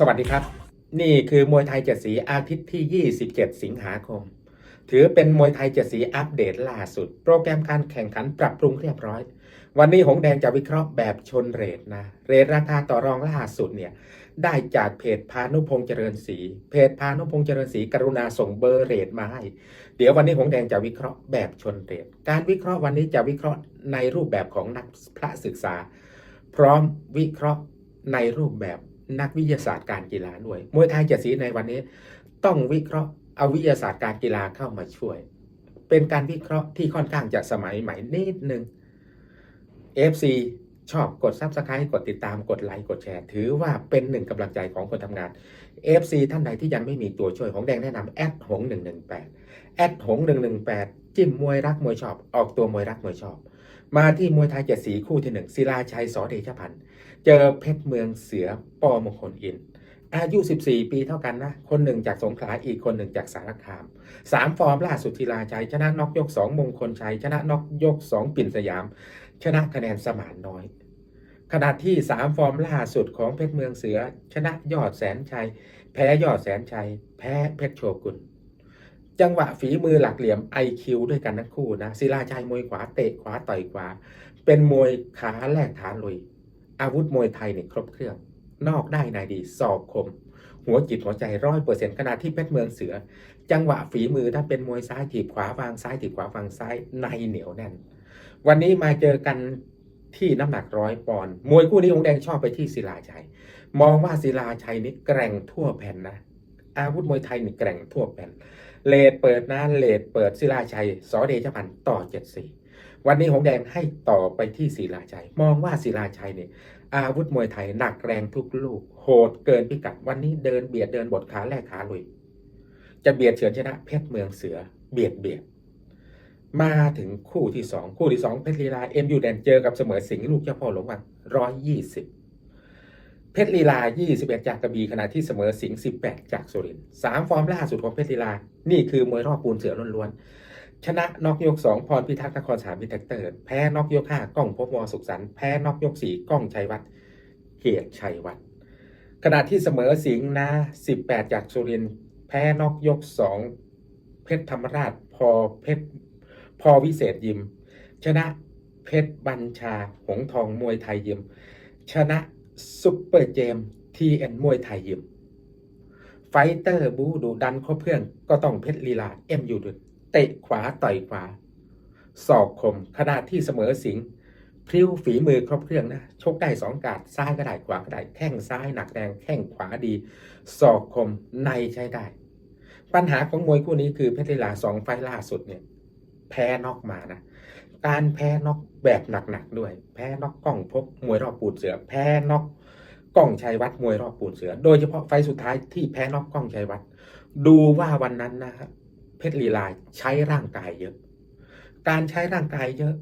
สวัสดีครับ นี่คือมวยไทยเจ็ดสีอาทิตย์ที่ 27 สิงหาคม ถือเป็นมวยไทยเจ็ดสีอัปเดตล่าสุด โปรแกรมการแข่งขันปรับปรุงเรียบร้อย วันนี้หงแดงจะวิเคราะห์แบบชนเรทนะ เรทราคาต่อรองล่าสุดเนี่ย ได้จากเพจพานุพงษ์เจริญศรีเพจพานุพงษ์เจริญศรีกรุณาส่งเบอร์เรทมาให้ เดี๋ยววันนี้หงแดงจะวิเคราะห์แบบชนเรทการวิเคราะห์วันนี้จะวิเคราะห์ในรูปแบบของนักพระศึกษา พร้อมวิเคราะห์ในรูปแบบ นักวิทยาศาสตร์การกีฬาด้วย มวยไทยเจ็ดสีในวันนี้ ต้องวิเคราะห์เอาวิทยาศาสตร์การกีฬาเข้ามาช่วย เป็นการวิเคราะห์ที่ค่อนข้างจะสมัยใหม่นิดนึง FC ชอบกด Subscribe กดติดตามกดไลค์กดแชร์ ถือว่าเป็นหนึ่งกำลังใจของคนทำงาน FC ท่านใดที่ยังไม่มีตัวช่วยของแดงแนะนำแอดหง118แแอดหง118จิ้มมวยรักมวยชอบ ออกตัวมวยรักมวยชอบ มาที่มวยไทยเจ็ดสีคู่ที่หนึ่งศิลาชัยสอเดชพันธ์เจอเพชรเมืองเสือปอมงคลอิน อายุ 14 ปีเท่ากันนะ คนหนึ่งจากสงขลาอีกคนหนึ่งจากสารคามสามฟอร์มล่าสุดศิลาชัย ชนะนอกยก 2 มงคลชัย ชนะนอกยก 2 ปิ่นสยาม ชนะคะแนนสมานน้อยขณะที่ 3 ฟอร์มล่าสุดของเพชรเมืองเสือ ชนะยอดแสนชัย แพ้ยอดแสนชัย แพ้เพชรโชกุน จังหวะฝีมือหลักเหลี่ยม IQ ด้วยกันทั้งคู่นะศิลาชัยมวยขวาเตะขวาต่อยขวา เป็นมวยขาแลกขานลุย อาวุธมวยไทยเนี่ยครบเครื่อง นอกได้ในดีศอกคม หัวจิตหัวใจร้อยเปอร์เซ็นต์ขณะที่เพชรเมืองเสือ จังหวะฝีมือถ้าเป็นมวยซ้ายถีบขวาวางซ้ายถีบขวาวางซ้ายในเหนียวแน่น วันนี้มาเจอกันที่น้ำหนักร้อยปอนด์มวยคู่นี้องแดงชอบไปที่ศิลาชัย มองว่าศิลาชัยนี่แกร่งทั่วแผ่นนะ อาวุธมวยไทยนี่แกร่งทั่วแผ่น เลดเปิดนะเลดเปิดศิลาชัยสอเดชพันต่อ74วันนี้หงแดงให้ต่อไปที่ศิลาชัย มองว่าศิลาชัยเนี่ยอาวุธมวยไทยหนักแรงทุกลูก โหดเกินพิกัด วันนี้เดินเบียดเดินบทขาแรกขาลุย จะเบียดเฉือนชนะเพชรเมืองเสือเบียดเบียด มาถึงคู่ที่สองคู่ที่สองเพชรลีลาเอ็มยูแดนเจอกับเสมอสิงห์ลูกเจ้าพ่อหลวงวังร้อยยี่สิบ เพชรลีลา 21 จากกระบี่ขณะที่เสมอสิงห์18 จากสุรินทร์สามฟอร์มล่าสุดของเพชรลีลา นี่คือมวยรอบปูนเสือล้วนๆ ชนะน็อกยก 2 พรพิทักษ์นครสามพิทักษ์เตอร์ แพ้น็อกยก 5 ก้องพบวสุขสันต์แพ้น็อกยก 4 ก้องชัยวัฒน์เกียรติชัยวัฒน์ขณะที่เสมอสิงห์นะ 18 จากสุรินทร์แพ้น็อกยก 2 เพชรธรรมราชพอเพชรพอวิเศษยิม ชนะเพชรบัญชาหงทองมวยไทยยิม ชนะ ซุปเปอร์เจมทีเอ็นมวยไทยยิม ไฟเตอร์บูดูดันครบเครื่องก็ต้องเพชรลีลาเอ็มยูดุนเตะขวาต่อยขวาศอกคมขณะที่เสมอสิงพริ้วฝีมือครบเครื่องนะ ชกได้สองกาดซ้ายก็ได้ขวาก็ได้แข้งซ้ายหนักแรงแข้งขวาดีศอกคมในใช้ได้ ปัญหาของมวยคู่นี้คือเพชรลีลาสองไฟล่าสุดเนี่ย แพ้นอกมานะ การแพ้น็อกแบบหนักๆด้วย แพ้น็อกกล้องพบมวยรอบปูนเสือ แพ้น็อกกล้องชัยวัฒน์มวยรอบปูนเสือ โดยเฉพาะไฟสุดท้ายที่แพ้น็อกกล้องชัยวัฒน์ดูว่าวันนั้นนะครับเพชรลีลาใช้ร่างกายเยอะ การใช้ร่างกายเยอะ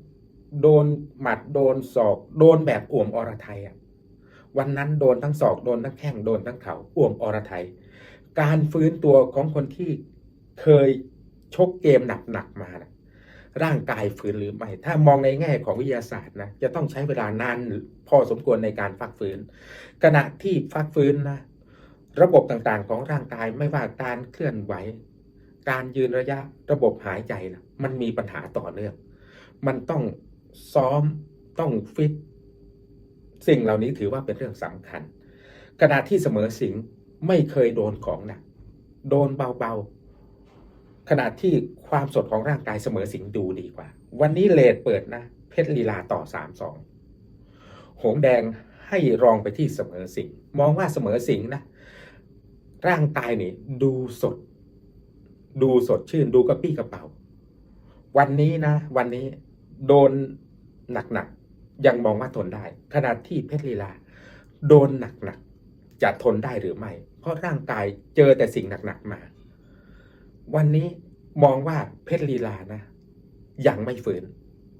โดนหมัดโดนศอก โดนแบบอ่วมอรไทยอะวันนั้นโดนทั้งศอกโดนทั้งแข้งโดนทั้งเข่าอ่วมอรไทย การฟื้นตัวของคนที่เคยชกเกมหนักๆมานะ ร่างกายฟื้นหรือไม่ ถ้ามองในแง่ของวิทยาศาสตร์นะจะต้องใช้เวลานานพอสมควรในการฟักฟื้น ขณะที่ฟักฟื้นนะระบบต่างๆของร่างกายไม่ว่าการเคลื่อนไหว การยืนระยะระบบหายใจนะมันมีปัญหาต่อเนื่องมันต้องซ้อมต้องฟิตสิ่งเหล่านี้ถือว่าเป็นเรื่องสำคัญขณะที่เสมอสิงไม่เคยโดนของหนักโดนเบาๆ ขณะที่ความสดของร่างกายเสมอสิงดูดีกว่า วันนี้เลดเปิดนะ เพชรลีลาต่อสามสองหงแดงให้รองไปที่เสมอสิงมองว่าเสมอสิงนะ ร่างกายนี่ดูสด ดูสดชื่นดูกระปี้กระเป๋า วันนี้นะ วันนี้โดนหนักๆยังมองว่าทนได้ ขณะที่เพชรลีลา โดนหนักๆจะทนได้หรือไม่ เพราะร่างกายเจอแต่สิ่งหนักๆมา วันนี้มองว่าเพชรลีลานะ ยังไม่ฝืน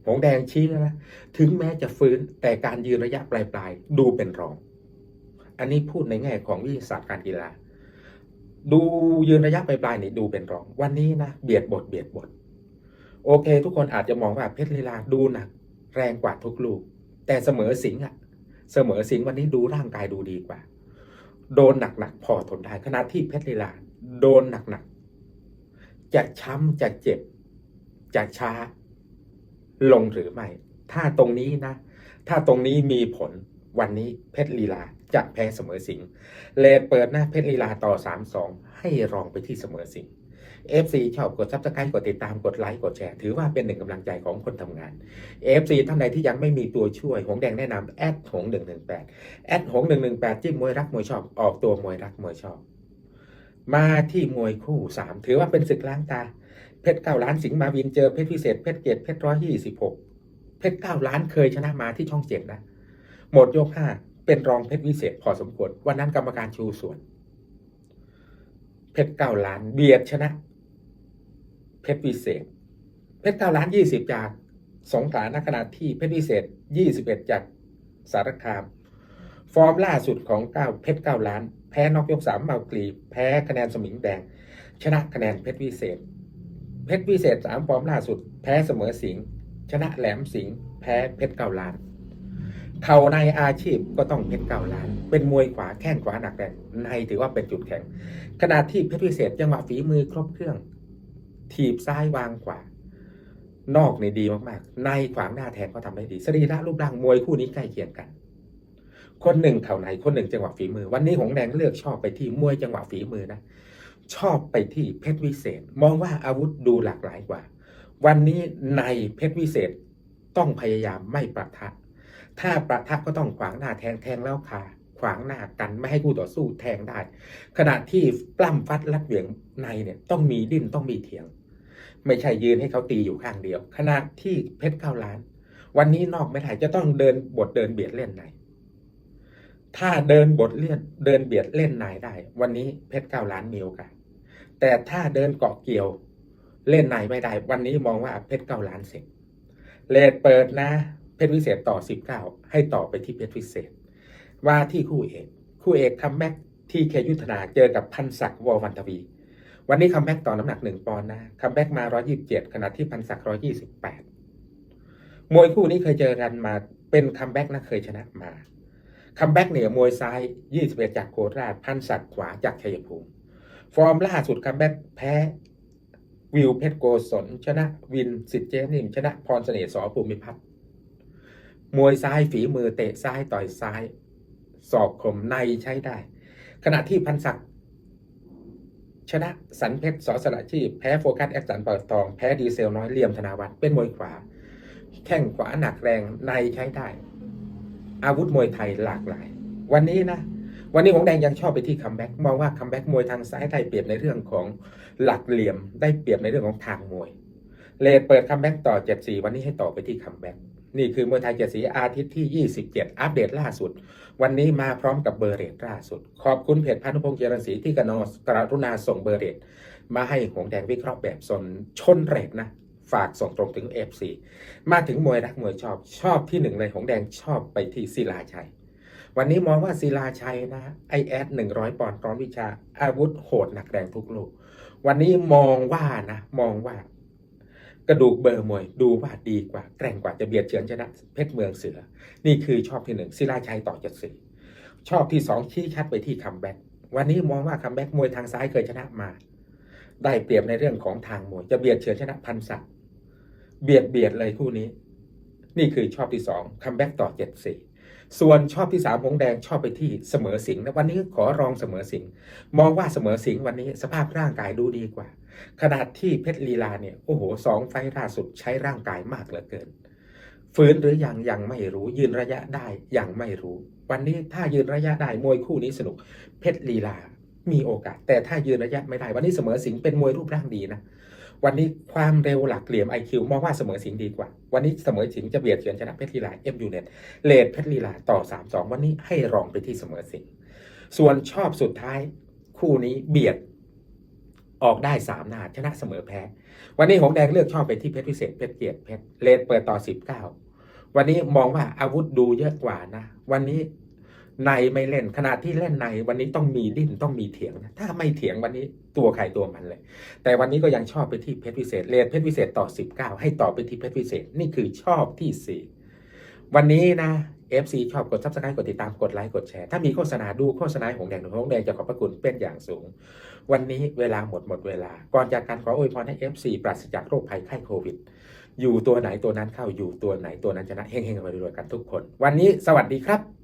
หงแดงชี้แล้วนะถึงแม้จะฟื้นแต่การยืนระยะปลายๆ ดูเป็นรอง อันนี้พูดในแง่ของวิทยาศาสตร์การกีฬา ดูยืนระยะปลายๆนี่ดูเป็นรอง วันนี้นะเบียดบทเบียดบท โอเค ทุกคนอาจจะมองว่าเพชรลีลาดูหนัก แรงกว่าทุกลูก แต่เสมอสิงอะเสมอสิงวันนี้ดูร่างกายดูดีกว่า โดนหนักๆพอทนได้ขณะที่เพชรลีลา โดนหนักๆ จะช้ำจะเจ็บ จะช้า ลงหรือไม่ ถ้าตรงนี้นะ ถ้าตรงนี้มีผลวันนี้เพชรลีลาจะแพ้เสมอสิงเลดเปิดหน้าเพชรลีลาต่อ 3-2 ให้รองไปที่เสมอสิง FC ชอบกดซับสไครต์กดติดตามกดไลค์กดแชร์ ถือว่าเป็นหนึ่งกำลังใจของคนทำงาน FC ท่านใดที่ยังไม่มีตัวช่วย หงแดงแนะนำแอดหง118แอดหง118จิ้มมวยรักมวยชอบ ออกตัวมวยรักมวยชอบ มาที่มวยคู่3ถือว่าเป็นศึกล้างตา เพชรเก้าล้านสิงห์มาวินเจอเพชรพิเศษเพชรเกตเพชรร้อยยี่สิบหกเพชรเก้าล้านเคยชนะมาที่ช่องเจ็ดนะ หมดยกห้าเป็นรองเพชรวิเศษพอสมควรวันนั้นกรรมการชูส่วน เพชรเก้าล้านเบียดชนะ เพชรวิเศษ เพชรเก้าล้านยี่สิบจากสงขลาณขณะที่เพชรวิเศษยี่สิบเอ็ดจากสารคาม ฟอร์มล่าสุดของเก้าเพชรเก้าล้าน แพ้นอกยกสามเมากรีแพ้คะแนนสมิงแดง ชนะคะแนนเพชรวิเศษ เพชรวิเศษสามฟอร์มล่าสุด แพ้เสมอสิงชนะแหลมสิงแพ้เพชรเก้าล้านเข่าในอาชีพก็ต้องเพชรเก้าล้าน เป็นมวยขวาแข้งขวาหนักแรงในถือว่าเป็นจุดแข็งขณะที่เพชรวิเศษจังหวะฝีมือครบเครื่อง ถีบซ้ายวางขวานอกในดีมากๆ ในขวางหน้าแทนก็ทำได้ดีสรีระรูปร่างมวยคู่นี้ใกล้เคียงกัน คนหนึ่งเข่าในคนหนึ่งจังหวะฝีมือ วันนี้หงแดงเลือกชอบไปที่มวยจังหวะฝีมือนะชอบไปที่เพชรวิเศษ มองว่าอาวุธดูหลากหลายกว่า วันนี้ในเพชรวิเศษต้องพยายามไม่ประทะ ถ้าประทะก็ต้องขวางหน้าแทงแทงแล้วคาขวางหน้ากันไม่ให้คู่ต่อสู้แทงได้ ขณะที่ปล้ำฟัดลัดเหวี่ยงในเนี่ยต้องมีดิ้นต้องมีเถียง ไม่ใช่ยืนให้เขาตีอยู่ข้างเดียว ขณะที่เพชรเก้าล้าน วันนี้นอกไม่ได้จะต้องเดินบทเดินเบียดเล่นใน ถ้าเดินบทเลี่ยนเดินเบียดเล่นในได้ วันนี้เพชรเก้าล้านมีโอกาสแต่ถ้าเดินเกาะเกี่ยวเล่นในไม่ได้ วันนี้มองว่าเพชรเก้าล้านเสร็จเลดเปิดนะ เพชรวิเศษต่อ19ให้ต่อไปที่เพชรวิเศษ ว่าที่คู่เอกคู่เอกคัมแบ็กที่เคยุทธนาเจอกับพันศักดิ์วอวันทวี วันนี้คัมแบ็กต่อน้ำหนักหนึ่งปอนด์นะคัมแบ็กมา127ขณะที่พันศักดิ์128มวยคู่นี้เคยเจอกันมาเป็นคัมแบ็กนะเคยชนะมา คัมแบ็กเหนี่ยมวยซ้าย 21 จากโคราช พันศักดิ์ขวาจากชัยภูมิ ฟอร์มล่าสุดคัมแบ็กแพ้วิวเพชรโกศลชนะวินสิทธิ์เจนิมชนะพรเสน่ห์สอภูมิพัฒน์มวยซ้ายฝีมือเตะซ้ายต่อยซ้ายศอกคมในใช้ได้ ขณะที่พันศักดิ์ชนะสันเพชรสอสละชีพแพ้โฟกัสแอคสันเปิดทอง แพ้ดีเซลน้อยเหลี่ยมธนาวัฒน์เป็นมวยขวา แข้งขวาหนักแรงในใช้ได้ อาวุธมวยไทยหลากหลาย วันนี้นะ วันนี้หงแดงยังชอบไปที่คัมแบ็กมองว่าคัมแบ็กมวยทางซ้ายได้เปรียบในเรื่องของหลักเหลี่ยม ได้เปรียบในเรื่องของทางมวย เลดเปิดคัมแบ็กต่อ 74 วันนี้ให้ต่อไปที่คัมแบ็กนี่คือมวยไทยเจ็ดสีอาทิตย์ที่ 27 อัปเดตล่าสุด วันนี้มาพร้อมกับเบอร์เรทล่าสุด ขอบคุณเพจพานุพงษ์เจริญศรีที่กนอกรุณาส่งเบอร์เรทมาให้หงแดงวิเคราะห์แบบสนชนเรทนะ ฝากส่งตรงถึง FC มาถึงมวยรักมวยชอบชอบที่หนึ่งเลยหงแดงชอบไปที่ศิลาชัย วันนี้มองว่าศิลาชัยนะไอแอดหนึ่งร้อยปอนด์พร้อมวิชา อาวุธโหดหนักแรงทุกลูก วันนี้มองว่านะ มองว่ากระดูกเบอร์มวยดูว่าดีกว่าแกร่งกว่าจะเบียดเฉือนชนะเพชรเมืองเสือ นี่คือชอบที่หนึ่งศิลาชัยต่อจ็ดสี่ชอบที่สองชี้ชัดไปที่คัมแบ็กวันนี้มองว่าคัมแบ็กมวยทางซ้ายเคยชนะมา ได้เปรียบในเรื่องของทางมวยจะเบียดเฉือนชนะพันศักดิ เบียดเบียดเลยคู่นี้ นี่คือชอบที่สองคัมแบ็กต่อเจ็ดสี่ส่วนชอบที่สามหงแดงชอบไปที่เสมอสิงห์นะวันนี้ขอรองเสมอสิงห์มองว่าเสมอสิงห์วันนี้สภาพร่างกายดูดีกว่า ขนาดที่เพชรลีลาเนี่ยโอ้โหสองไฟล์ล่าสุดใช้ร่างกายมากเหลือเกินฟื้นหรือยังยังไม่รู้ยืนระยะได้ยังไม่รู้ วันนี้ถ้ายืนระยะได้มวยคู่นี้สนุก เพชรลีลา มีโอกาส แต่ถ้ายืนระยะไม่ได้ วันนี้เสมอสิงเป็นมวยรูปร่างดีนะ วันนี้ความเร็วหลักเหลี่ยม IQ มองว่าเสมอสิงดีกว่า วันนี้เสมอสิงจะเบียดเฉือนชนะเพชรลีลาเอ็มยูเน็ตเลดเพชรลีลาต่อ 3-2 วันนี้ให้รองไปที่เสมอสิงส่วนชอบสุดท้ายคู่นี้เบียดออกได้สามนาชนะเสมอแพ้ วันนี้หงแดงเลือกชอบไปที่เพชรพิเศษเพชรเกียรติเพชรเลดเปิดต่อ19วันนี้มองว่าอาวุธดูเยอะกว่านะ วันนี้ ในไม่เล่นขณะที่เล่นในวันนี้ต้องมีดิ้นต้องมีเถียงนะถ้าไม่เถียงวันนี้ตัวใครตัวมันเลย แต่วันนี้ก็ยังชอบไปที่เพชรพิเศษเลดเพชรพิเศษต่อ 19 ให้ต่อไปที่เพชรพิเศษนี่คือชอบที่ 4 วันนี้นะ FC ชอบกด subscribe กดติดตามกดไลค์กดแชร์ถ้ามีโฆษณาดูโฆษณาของแดงหงแดงจะขอบพระคุณเป็นอย่างสูง วันนี้เวลาหมดหมดเวลา ก่อนจากการขออวยพรให้ FC ปราศจากโรคภัยไข้โควิด อยู่ตัวไหนตัวนั้นเข้าอยู่ตัวไหนตัวนั้นชนะเฮงๆกันไปรวยกันทุกคน วันนี้สวัสดีครับ